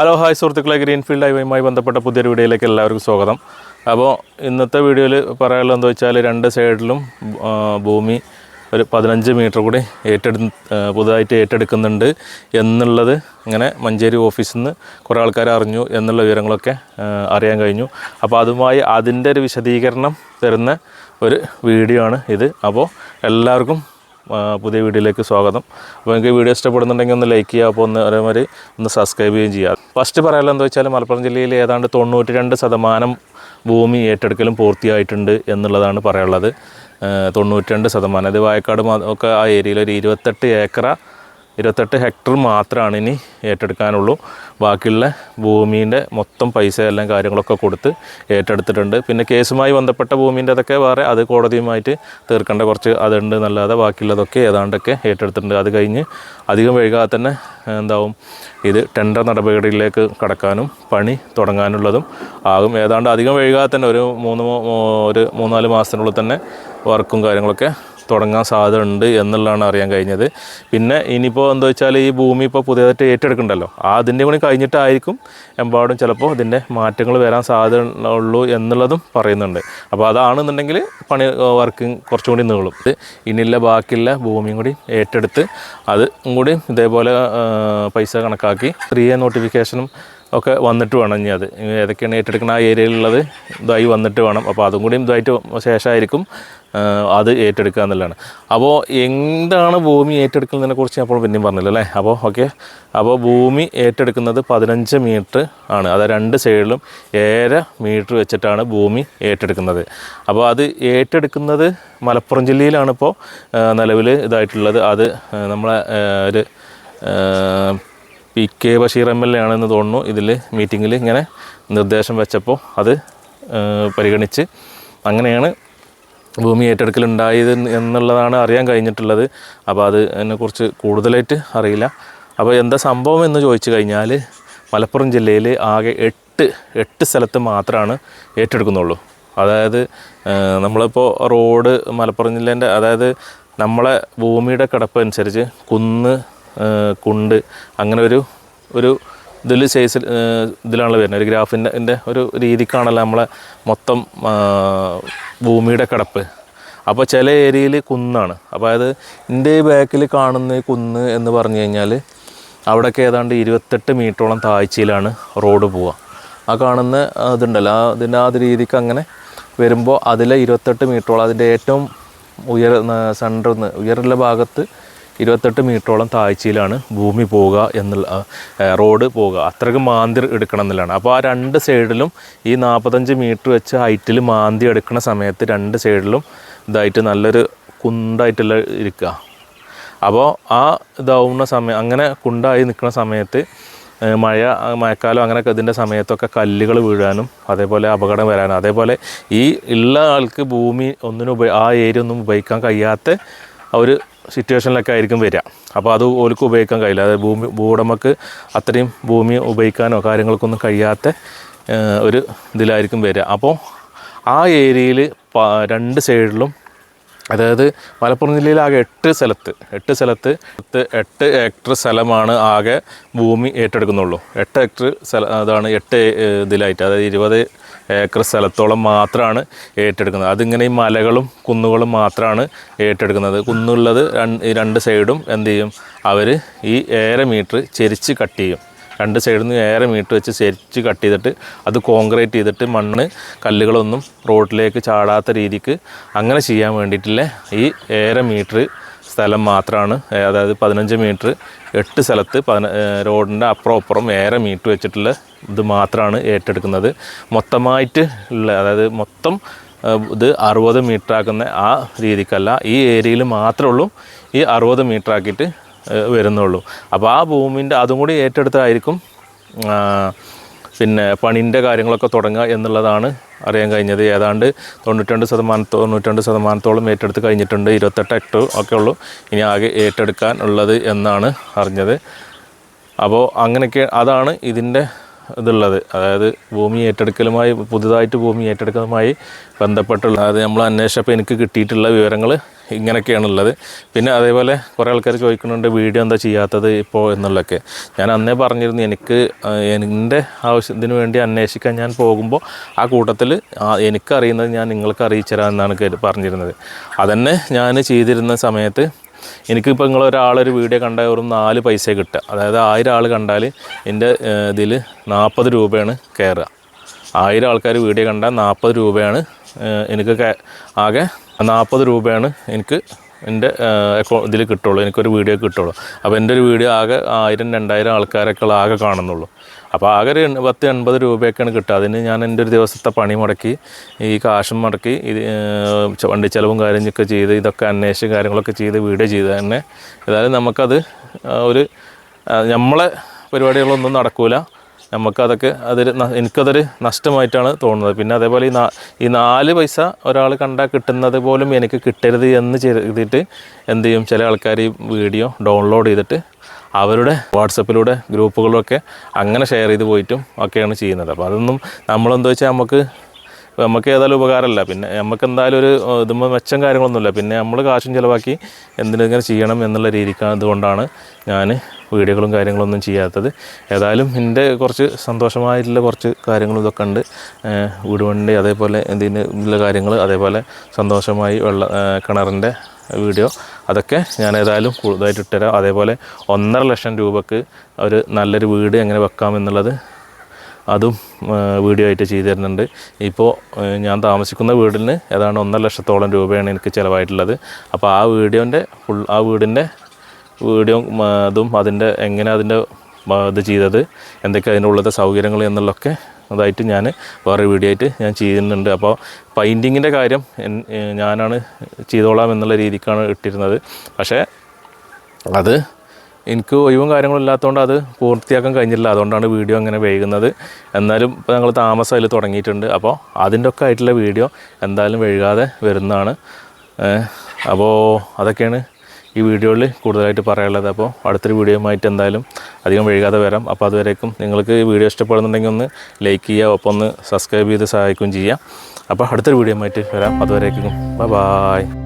Hello hi സുഹൃത്തുക്കളെ. Greenfield ഹൈവേയുമായി ബന്ധപ്പെട്ട പുതിയൊരു വീഡിയോയിലേക്ക് എല്ലാവർക്കും സ്വാഗതം. അപ്പോൾ ഇന്നത്തെ വീഡിയോയിൽ പറയാനുള്ളത് എന്താ വെച്ചാൽ രണ്ട് സൈഡിലും ഭൂമി ഒരു പതിനഞ്ച് മീറ്റർ കൂടി ഏറ്റെടു പുതുതായിട്ട് ഏറ്റെടുക്കുന്നുണ്ട് എന്നുള്ളത് ഇങ്ങനെ മഞ്ചേരി ഓഫീസിൽ നിന്ന് കുറേ ആൾക്കാർ അറിഞ്ഞു എന്നുള്ള വിവരങ്ങളൊക്കെ അറിയാൻ കഴിഞ്ഞു. അപ്പോൾ അതുമായി അതിന്റെ ഒരു വിശദീകരണം തരുന്ന ഒരു വീഡിയോ ആണ് ഇത്. അപ്പോൾ എല്ലാവർക്കും പുതിയ വീഡിയോയിലേക്ക് സ്വാഗതം. അപ്പോൾ നിങ്ങൾക്ക് വീഡിയോ ഇഷ്ടപ്പെടുന്നുണ്ടെങ്കിൽ ഒന്ന് ലൈക്ക് ചെയ്യുക അപ്പോൾ ഒന്ന് അതേമാതിരി ഒന്ന് സബ്സ്ക്രൈബ് ചെയ്യുകയും ചെയ്യുക. ഫസ്റ്റ് പറയാനുള്ള എന്താ വെച്ചാൽ മലപ്പുറം ജില്ലയിൽ ഏതാണ്ട് തൊണ്ണൂറ്റി രണ്ട് ശതമാനം ഭൂമി ഏറ്റെടുക്കലും പൂർത്തിയായിട്ടുണ്ട് എന്നുള്ളതാണ് പറയാനുള്ളത്. തൊണ്ണൂറ്റി രണ്ട് ശതമാനം. ഇത് വായക്കാട് ഒക്കെ ആ ഏരിയയിൽ ഒരു ഇരുപത്തെട്ട് ഏക്കറ ഇരുപത്തെട്ട് ഹെക്ടർ മാത്രമാണ് ഇനി ഏറ്റെടുക്കാനുള്ളൂ. ബാക്കിയുള്ള ഭൂമീന്റെ മൊത്തം പൈസ എല്ലാം കാര്യങ്ങളൊക്കെ കൊടുത്ത് ഏറ്റെടുത്തിട്ടുണ്ട്. പിന്നെ കേസുമായി ബന്ധപ്പെട്ട ഭൂമീന്റെ അതൊക്കെ വേറെ അത് കോടതിയുമായിട്ട് തീർക്കേണ്ട കുറച്ച് അതുണ്ട് എന്നല്ലാതെ ബാക്കിയുള്ളതൊക്കെ ഏതാണ്ടൊക്കെ ഏറ്റെടുത്തിട്ടുണ്ട്. അത് കഴിഞ്ഞ് അധികം വൈകാതെ തന്നെ എന്താവും ഇത് ടെൻഡർ നടപടികളിലേക്ക് കടക്കാനും പണി തുടങ്ങാനുള്ളതും ആകും. ഏതാണ്ട് അധികം വൈകാതെ തന്നെ ഒരു മൂന്ന് ഒരു മൂന്നാൽ മാസത്തിനുള്ളിൽ തന്നെ വർക്കും കാര്യങ്ങളൊക്കെ തുടങ്ങാൻ സാധ്യത ഉണ്ട് എന്നുള്ളതാണ് അറിയാൻ കഴിഞ്ഞത്. പിന്നെ ഇനിയിപ്പോൾ എന്താ വെച്ചാൽ ഈ ഭൂമി ഇപ്പോൾ പുതിയതായിട്ട് ഏറ്റെടുക്കണ്ടല്ലോ? ആ അതിന്റെ കൂടി കഴിഞ്ഞിട്ടായിരിക്കും എമ്പാടും ചിലപ്പോൾ ഇതിന്റെ മാറ്റങ്ങൾ വരാൻ സാധ്യത ഉള്ളൂ എന്നുള്ളതും പറയുന്നുണ്ട്. അപ്പോൾ അതാണെന്നുണ്ടെങ്കിൽ പണി വർക്കിംഗ് കുറച്ചും കൂടി നീളും. ഇത് ഇനിയുള്ള ബാക്കിയുള്ള ഭൂമിയും കൂടി ഏറ്റെടുത്ത് അത് കൂടി ഇതേപോലെ പൈസ കണക്കാക്കി ഫ്രീ നോട്ടിഫിക്കേഷനും ഒക്കെ വന്നിട്ട് വേണം ഇനി അത്. ഏതൊക്കെയാണ് ഏറ്റെടുക്കുന്ന ആ ഏരിയയിലുള്ളത് ഇതായി വന്നിട്ട് വേണം. അപ്പോൾ അതും കൂടിയും ഇതായിട്ട് ശേഷമായിരിക്കും അത് ഏറ്റെടുക്കുക എന്നുള്ളതാണ്. അപ്പോൾ എന്താണ് ഭൂമി ഏറ്റെടുക്കുന്നതിനെ കുറിച്ച് അപ്പോൾ പിന്നെയും പറഞ്ഞില്ല അല്ലേ? അപ്പോൾ ഓക്കെ. അപ്പോൾ ഭൂമി ഏറ്റെടുക്കുന്നത് പതിനഞ്ച് മീറ്റർ ആണ്. അത് രണ്ട് സൈഡിലും ഏഴര മീറ്റർ വെച്ചിട്ടാണ് ഭൂമി ഏറ്റെടുക്കുന്നത്. അപ്പോൾ അത് ഏറ്റെടുക്കുന്നത് മലപ്പുറം ജില്ലയിലാണിപ്പോൾ നിലവിൽ ഇതായിട്ടുള്ളത്. അത് നമ്മളെ ഒരു P K Basheer M L A ആണെന്ന് തോന്നുന്നു ഇതിൽ മീറ്റിങ്ങിൽ ഇങ്ങനെ നിർദ്ദേശം വെച്ചപ്പോൾ അത് പരിഗണിച്ച് അങ്ങനെയാണ് ഭൂമി ഏറ്റെടുക്കലുണ്ടായത് എന്നുള്ളതാണ് അറിയാൻ കഴിഞ്ഞിട്ടുള്ളത്. അപ്പോൾ അത് എന്നെക്കുറിച്ച് കൂടുതലായിട്ട് അറിയില്ല. അപ്പോൾ എന്താ സംഭവം എന്ന് ചോദിച്ചു കഴിഞ്ഞാൽ മലപ്പുറം ജില്ലയിൽ ആകെ എട്ട് എട്ട് സ്ഥലത്ത് മാത്രമാണ് ഏറ്റെടുക്കുന്നുള്ളൂ. അതായത് നമ്മളിപ്പോൾ റോഡ് മലപ്പുറം ജില്ലേന്റെ അതായത് നമ്മളെ ഭൂമിയുടെ കിടപ്പ് അനുസരിച്ച് കുന്ന് കുണ്ട് അങ്ങനെ ഒരു ഒരു ഇതിൽ സൈസിൽ ഇതിലാണല്ലോ വരുന്നത്. ഒരു ഗ്രാഫിന്റെ ന്റെ ഒരു രീതിക്കാണല്ലോ നമ്മളെ മൊത്തം ഭൂമിയുടെ കിടപ്പ്. അപ്പോൾ ചില ഏരിയയിൽ കുന്നാണ്. അപ്പോൾ അത് എന്റെ ബാക്കിൽ കാണുന്ന കുന്ന് എന്ന് പറഞ്ഞു കഴിഞ്ഞാൽ അവിടെയൊക്കെ ഏതാണ്ട് ഇരുപത്തെട്ട് മീറ്ററോളം താഴ്ചയിലാണ് റോഡ് പോവുക. ആ കാണുന്ന ഇതുണ്ടല്ലോ. ആ ഇതിന്റെ ആ രീതിക്ക് അങ്ങനെ വരുമ്പോൾ അതിലെ ഇരുപത്തെട്ട് മീറ്ററോളം അതിന്റെ ഏറ്റവും ഉയർ സെന്ററിൽ നിന്ന് ഉയരുള്ള ഭാഗത്ത് ഇരുപത്തെട്ട് മീറ്ററോളം താഴ്ചയിലാണ് ഭൂമി പോവുക എന്നുള്ള റോഡ് പോവുക. അത്രയ്ക്ക് മാന്തി എടുക്കണം എന്നുള്ളതാണ്. അപ്പോൾ ആ രണ്ട് സൈഡിലും ഈ നാൽപ്പത്തഞ്ച് മീറ്റർ വെച്ച് ഹൈറ്റിൽ മാന്തി എടുക്കുന്ന സമയത്ത് രണ്ട് സൈഡിലും ഇതായിട്ട് നല്ലൊരു കുണ്ടായിട്ടുള്ള ഇരിക്കുക അപ്പോൾ ആ ഇതാവുന്ന സമയം അങ്ങനെ കുണ്ടായി നിൽക്കുന്ന സമയത്ത് മഴ മഴക്കാലം അങ്ങനെയൊക്കെ ഇതിന്റെ സമയത്തൊക്കെ കല്ലുകൾ വീഴാനും അതേപോലെ അപകടം വരാനും അതേപോലെ ഈ ഉള്ള ആൾക്ക് ഭൂമി ഒന്നിനും ആ ഏരിയ ഒന്നും ഉപയോഗിക്കാൻ കഴിയാത്ത ഒരു സിറ്റുവേഷനിലൊക്കെ ആയിരിക്കും വരിക. അപ്പോൾ അത് ഓർക്ക് ഉപയോഗിക്കാൻ കഴിയില്ല. അതായത് ഭൂമി ഭൂവുടമക്ക് അത്രയും ഭൂമി ഉപയോഗിക്കാനോ കാര്യങ്ങൾക്കൊന്നും കഴിയാത്ത ഒരു ഇതിലായിരിക്കും വരിക. അപ്പോൾ ആ ഏരിയയിൽ രണ്ട് സൈഡിലും അതായത് മലപ്പുറം ജില്ലയിൽ ആകെ എട്ട് സ്ഥലത്ത് എട്ട് സ്ഥലത്ത് എട്ട് ഹെക്ടർ സ്ഥലമാണ് ആകെ ഭൂമി ഏറ്റെടുക്കുന്നുള്ളൂ. എട്ട് ഹെക്ടർ സ്ഥലം അതാണ് എട്ട് ഇതിലായിട്ട് അതായത് ഇരുപത് ഏക്കർ സ്ഥലത്തോളം മാത്രമാണ് ഏറ്റെടുക്കുന്നത്. അതിങ്ങനെ ഈ മലകളും കുന്നുകളും മാത്രമാണ് ഏറ്റെടുക്കുന്നത്. കുന്നുള്ളത് രണ്ട് രണ്ട് സൈഡും എന്ത് ചെയ്യും? അവർ ഈ ഏറെ മീറ്റർ ചെരിച്ച് കട്ട് ചെയ്യും. രണ്ട് സൈഡിൽ നിന്ന് ഏറെ മീട്ട് വെച്ച് ശരിച്ച് കട്ട് ചെയ്തിട്ട് അത് കോൺക്രീറ്റ് ചെയ്തിട്ട് മണ്ണ് കല്ലുകളൊന്നും റോഡിലേക്ക് ചാടാത്ത രീതിക്ക് അങ്ങനെ ചെയ്യാൻ വേണ്ടിയിട്ടുള്ള ഈ ഏറെ മീറ്റർ സ്ഥലം മാത്രമാണ്. അതായത് പതിനഞ്ച് മീറ്റർ എട്ട് സ്ഥലത്ത് പതിന റോഡിന്റെ അപ്പുറം അപ്പുറം ഏറെ മീറ്റർ വെച്ചിട്ടുള്ള ഇത് മാത്രമാണ് ഏറ്റെടുക്കുന്നത്. മൊത്തമായിട്ട് ഉള്ള അതായത് മൊത്തം ഇത് അറുപത് മീറ്റർ ആക്കുന്ന ആ രീതിക്കല്ല ഈ ഏരിയയിൽ മാത്രമേ ഉള്ളൂ. ഈ അറുപത് മീറ്റർ ആക്കിയിട്ട് വരുന്നുള്ളൂ. അപ്പോൾ ആ ഭൂമിന്റെ അതും കൂടി ഏറ്റെടുത്തായിരിക്കും പിന്നെ പണിന്റെ കാര്യങ്ങളൊക്കെ തുടങ്ങുക എന്നുള്ളതാണ് അറിയാൻ കഴിഞ്ഞത്. ഏതാണ്ട് തൊണ്ണൂറ്റണ്ട് ശതമാനം തൊണ്ണൂറ്റണ്ട് ശതമാനത്തോളം ഏറ്റെടുത്ത് കഴിഞ്ഞിട്ടുണ്ട്. ഇരുപത്തെട്ട് ഹെക്ടർ ഒക്കെ ഉള്ളൂ ഇനി ആകെ ഏറ്റെടുക്കാൻ ഉള്ളത് എന്നാണ് അറിഞ്ഞത്. അപ്പോൾ അങ്ങനെയൊക്കെ അതാണ് ഇതിന്റെ ഇതുള്ളത്. അതായത് ഭൂമി ഏറ്റെടുക്കലുമായി പുതുതായിട്ട് ഭൂമി ഏറ്റെടുക്കലുമായി ബന്ധപ്പെട്ടുള്ള അതായത് നമ്മൾ അന്വേഷിച്ചപ്പോൾ എനിക്ക് കിട്ടിയിട്ടുള്ള വിവരങ്ങൾ ഇങ്ങനെയൊക്കെയാണുള്ളത് പിന്നെ അതേപോലെ കുറേ ആൾക്കാർ ചോദിക്കുന്നുണ്ട് വീഡിയോ എന്താ ചെയ്യാത്തത് ഇപ്പോൾ എന്നുള്ളതൊക്കെ. ഞാൻ അന്നേ പറഞ്ഞിരുന്നു എനിക്ക് എന്റെ ആവശ്യത്തിന് വേണ്ടി അന്വേഷിക്കാൻ ഞാൻ പോകുമ്പോൾ ആ കൂട്ടത്തിൽ എനിക്കറിയുന്നത് ഞാൻ നിങ്ങൾക്ക് അറിയിച്ചു തരാമെന്നാണ് പറഞ്ഞിരുന്നത്. അതന്നെ ഞാൻ ചെയ്തിരുന്ന സമയത്ത് എനിക്കിപ്പോൾ നിങ്ങൾ ഒരാളൊരു വീഡിയോ കണ്ടാൽ ഒരു നാല് പൈസ കിട്ടുക. അതായത് ആയിരം ആൾ കണ്ടാൽ എന്റെ ഇതിൽ നാൽപ്പത് രൂപയാണ് കയറുക ആയിരം ആൾക്കാർ വീഡിയോ കണ്ടാൽ നാൽപ്പത് രൂപയാണ് എനിക്ക് ആകെ നാൽപ്പത് രൂപയാണ് എനിക്ക് എന്റെ അക്കൗ ഇതിൽ കിട്ടുള്ളൂ. എനിക്കൊരു വീഡിയോ കിട്ടുള്ളൂ. അപ്പോൾ എന്റെ ഒരു വീഡിയോ ആകെ ആയിരം രണ്ടായിരം ആൾക്കാരൊക്കെ ആകെ കാണുന്നുള്ളൂ. അപ്പോൾ ആകെ ഒരു പത്ത് എൺപത് രൂപയൊക്കെയാണ് കിട്ടുക. അതിന് ഞാൻ എന്റെ ഒരു ദിവസത്തെ പണി മുടക്കി ഈ കാശും മുടക്കി ഇത് വണ്ടി ചിലവും കാര്യങ്ങളൊക്കെ ചെയ്ത് ഇതൊക്കെ അന്വേഷിച്ച് കാര്യങ്ങളൊക്കെ ചെയ്ത് വീഡിയോ ചെയ്ത് തന്നെ. ഏതായാലും നമുക്കത് ഒരു നമ്മളെ പരിപാടികളൊന്നും നടക്കൂല. നമുക്കതൊക്കെ അതൊരു എനിക്കതൊരു നഷ്ടമായിട്ടാണ് തോന്നുന്നത്. പിന്നെ അതേപോലെ ഈ ഈ നാല് പൈസ ഒരാൾ കണ്ടാൽ കിട്ടുന്നത് പോലും എനിക്ക് കിട്ടരുത് എന്ന് ചെയ്തിട്ട് എന്ത് ചെയ്യും? ചില ആൾക്കാർ ഈ വീഡിയോ ഡൗൺലോഡ് ചെയ്തിട്ട് അവരുടെ വാട്സപ്പിലൂടെ ഗ്രൂപ്പുകളിലൊക്കെ അങ്ങനെ ഷെയർ ചെയ്ത് പോയിട്ടും ഒക്കെയാണ് ചെയ്യുന്നത്. അപ്പോൾ അതൊന്നും നമ്മളെന്താ വെച്ചാൽ നമുക്ക് നമുക്ക് ഏതായാലും ഉപകാരമല്ല. പിന്നെ നമുക്ക് എന്തായാലും ഒരു ഇതുമ്പോൾ മെച്ചം കാര്യങ്ങളൊന്നുമില്ല. പിന്നെ നമ്മൾ കാശും ചിലവാക്കി എന്തിനെങ്ങനെ ചെയ്യണം എന്നുള്ള രീതിക്കാണ് അതുകൊണ്ടാണ് ഞാൻ വീഡിയോകളും കാര്യങ്ങളൊന്നും ചെയ്യാത്തത്. ഏതായാലും എന്റെ കുറച്ച് സന്തോഷമായിട്ടുള്ള കുറച്ച് കാര്യങ്ങളും ഇതൊക്കെ ഉണ്ട്. വീട് വണ്ടി അതേപോലെ എന്തിനുള്ള കാര്യങ്ങൾ അതേപോലെ സന്തോഷമായി വെള്ള കിണറിന്റെ വീഡിയോ അതൊക്കെ ഞാൻ ഏതായാലും കൂടുതലായിട്ട് ഇട്ടുതരാം. അതേപോലെ ഒന്നര ലക്ഷം രൂപക്ക് ഒരു നല്ലൊരു വീട് എങ്ങനെ വെക്കാം എന്നുള്ളത് അതും വീഡിയോ ആയിട്ട് ചെയ്തു തരുന്നുണ്ട്. ഇപ്പോൾ ഞാൻ താമസിക്കുന്ന വീടിന് ഏതാണ്ട് ഒന്നര ലക്ഷത്തോളം രൂപയാണ് എനിക്ക് ചിലവായിട്ടുള്ളത്. അപ്പോൾ ആ വീഡിയോന്റെ ഫുൾ ആ വീടിന്റെ വീഡിയോ അതും അതിന്റെ എങ്ങനെ അതിന്റെ ഇത് ചെയ്തത് എന്തൊക്കെ അതിനുള്ളത് സൗകര്യങ്ങൾ എന്നുള്ളതൊക്കെ അതായിട്ട് ഞാൻ വേറെ വീഡിയോ ആയിട്ട് ഞാൻ ചെയ്യുന്നുണ്ട്. അപ്പോൾ പെയിന്റിങ്ങിന്റെ കാര്യം ഞാനാണ് ചെയ്തോളാം എന്നുള്ള രീതിക്കാണ് ഇട്ടിരുന്നത്. പക്ഷേ അത് എനിക്ക് ഒഴിവും കാര്യങ്ങളും ഇല്ലാത്തതുകൊണ്ട് അത് പൂർത്തിയാക്കാൻ കഴിഞ്ഞില്ല. അതുകൊണ്ടാണ് വീഡിയോ അങ്ങനെ വൈകുന്നത്. എന്നാലും ഇപ്പോൾ ഞങ്ങൾ താമസം അതിൽ തുടങ്ങിയിട്ടുണ്ട്. അപ്പോൾ അതിന്റെ ഒക്കെ ആയിട്ടുള്ള വീഡിയോ എന്തായാലും വൈകാതെ വരുന്നതാണ്. അപ്പോൾ അതൊക്കെയാണ് ഈ വീഡിയോയിൽ കൂടുതലായിട്ട് പറയാനുള്ളത്. അപ്പോൾ അടുത്തൊരു വീഡിയോയുമായിട്ട് എന്തായാലും അധികം വൈകാതെ വരാം. അപ്പോൾ അതുവരേക്കും നിങ്ങൾക്ക് ഈ വീഡിയോ ഇഷ്ടപ്പെടുന്നുണ്ടെങ്കിൽ ഒന്ന് ലൈക്ക് ചെയ്യുക ഒപ്പം ഒന്ന് സബ്സ്ക്രൈബ് ചെയ്ത് സഹായിക്കുകയും ചെയ്യാം അപ്പോൾ അടുത്തൊരു വീഡിയോയുമായിട്ട് വരാം. അതുവരേക്കും ബൈ.